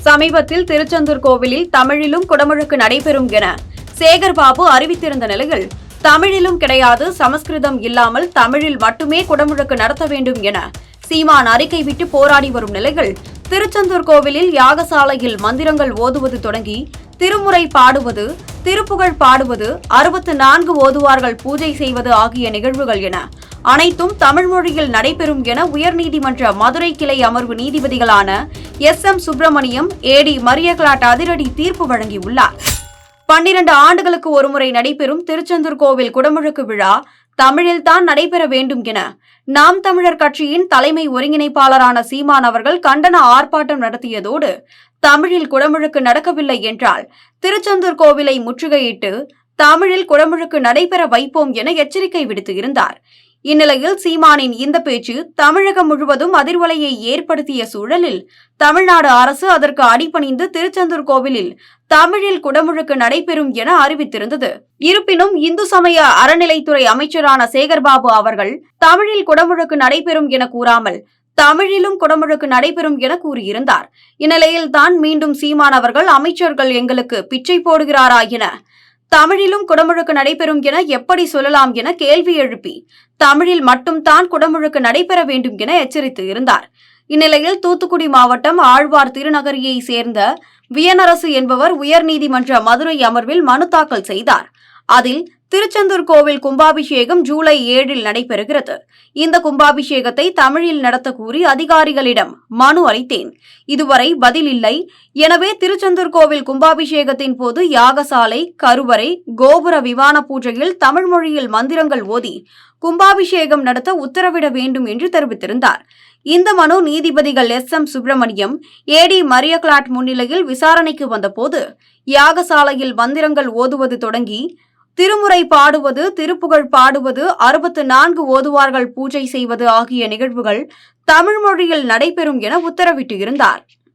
சமீபத்தில் திருச்செந்தூர் கோவிலில் தமிழிலும் குடமுழுக்கு நடைபெறும் என சேகர் பாபு அறிவித்திருந்த நிலையில் தமிழிலும் கிடையாது சமஸ்கிருதம் இல்லாமல் தமிழில் மட்டுமே குடமுழுக்கு நடத்த வேண்டும் என சீமான் அறிக்கை விட்டு போராடி வரும் நிலையில் திருச்செந்தூர் கோவிலில் யாகசாலையில் மந்திரங்கள் ஓதுவது தொடங்கி திருமுறை பாடுவது திருப்புகழ் பாடுவது அறுபத்து நான்கு ஓதுவார்கள் பூஜை செய்வது ஆகிய நிகழ்வுகள் என. அனைத்தும் தமிழ் மொழியில் நடைபெறும் என உயர்நீதிமன்ற மதுரை கிளை அமர்வு நீதிபதிகளான S M Subramaniam A D Maria Clete அதிரடி தீர்ப்பு வழங்கியுள்ளார். பன்னிரண்டு ஆண்டுகளுக்கு ஒருமுறை நடைபெறும் திருச்செந்தூர் கோவில் குடமுழுக்கு விழா தமிழில்தான் நடைபெற வேண்டும் என நாம் தமிழர் கட்சியின் தலைமை ஒருங்கிணைப்பாளரான சீமான் அவர்கள் கண்டன ஆர்ப்பாட்டம் நடத்தியதோடு தமிழில் குடமுழுக்கு நடக்கவில்லை என்றால் திருச்செந்தூர் கோவிலை முற்றுகையிட்டு தமிழில் குடமுழுக்கு நடைபெற வைப்போம் என எச்சரிக்கை விடுத்து இருந்தார். இந்நிலையில் சீமானின் இந்த பேச்சு தமிழகம் முழுவதும் அதிர்வலையை ஏற்படுத்திய சூழலில் தமிழ்நாடு அரசு அதற்கு அடிபணிந்து திருச்செந்தூர் கோவிலில் தமிழில் குடமுழுக்கு நடைபெறும் என அறிவித்திருந்தது. இருப்பினும் இந்து சமய அறநிலைத்துறை அமைச்சரான சேகர்பாபு அவர்கள் தமிழில் குடமுழுக்கு நடைபெறும் என கூறாமல் தமிழிலும் குடமுழுக்கு நடைபெறும் என கூறியிருந்தார். இந்நிலையில் தான் மீண்டும் சீமான் அவர்கள் அமைச்சர்கள் எங்களுக்கு பிச்சை போடுகிறாரா என தமிழிலும் குடமுழுக்கு நடைபெறும் என எப்படி சொல்லலாம் என கேள்வி எழுப்பி தமிழில் மட்டும்தான் குடமுழுக்கு நடைபெற வேண்டும் என எச்சரித்து இருந்தார். இந்நிலையில் தூத்துக்குடி மாவட்டம் ஆழ்வார் திருநகரியை சேர்ந்த வியனரசு என்பவர் உயர்நீதிமன்ற மதுரை அமர்வில் மனு தாக்கல் செய்தார். அதில் திருச்செந்தூர் கோவில் கும்பாபிஷேகம் ஜூலை ஏழில் நடைபெறுகிறது. இந்த கும்பாபிஷேகத்தை தமிழில் நடத்த கூறி அதிகாரிகளிடம் மனு அளித்தேன். இதுவரை பதில் இல்லை. எனவே திருச்செந்தூர் கோவில் கும்பாபிஷேகத்தின் போது யாகசாலை கருவறை கோபுர விமான பூஜையில் தமிழ் மொழியில் மந்திரங்கள் ஓதி கும்பாபிஷேகம் நடத்த உத்தரவிட வேண்டும் என்று தெரிவித்திருந்தார். இந்த மனு நீதிபதிகள் S. M. Subramaniam A D Maria Clete முன்னிலையில் விசாரணைக்கு வந்தபோது யாகசாலையில் மந்திரங்கள் ஓதுவது தொடங்கி திருமுறை பாடுவது திருப்புகழ் பாடுவது அறுபத்து நான்கு ஓதுவார்கள் பூஜை செய்வது ஆகிய நிகழ்வுகள் தமிழ் மொழியில் நடைபெறும் என உத்தரவிட்டு இருந்தார்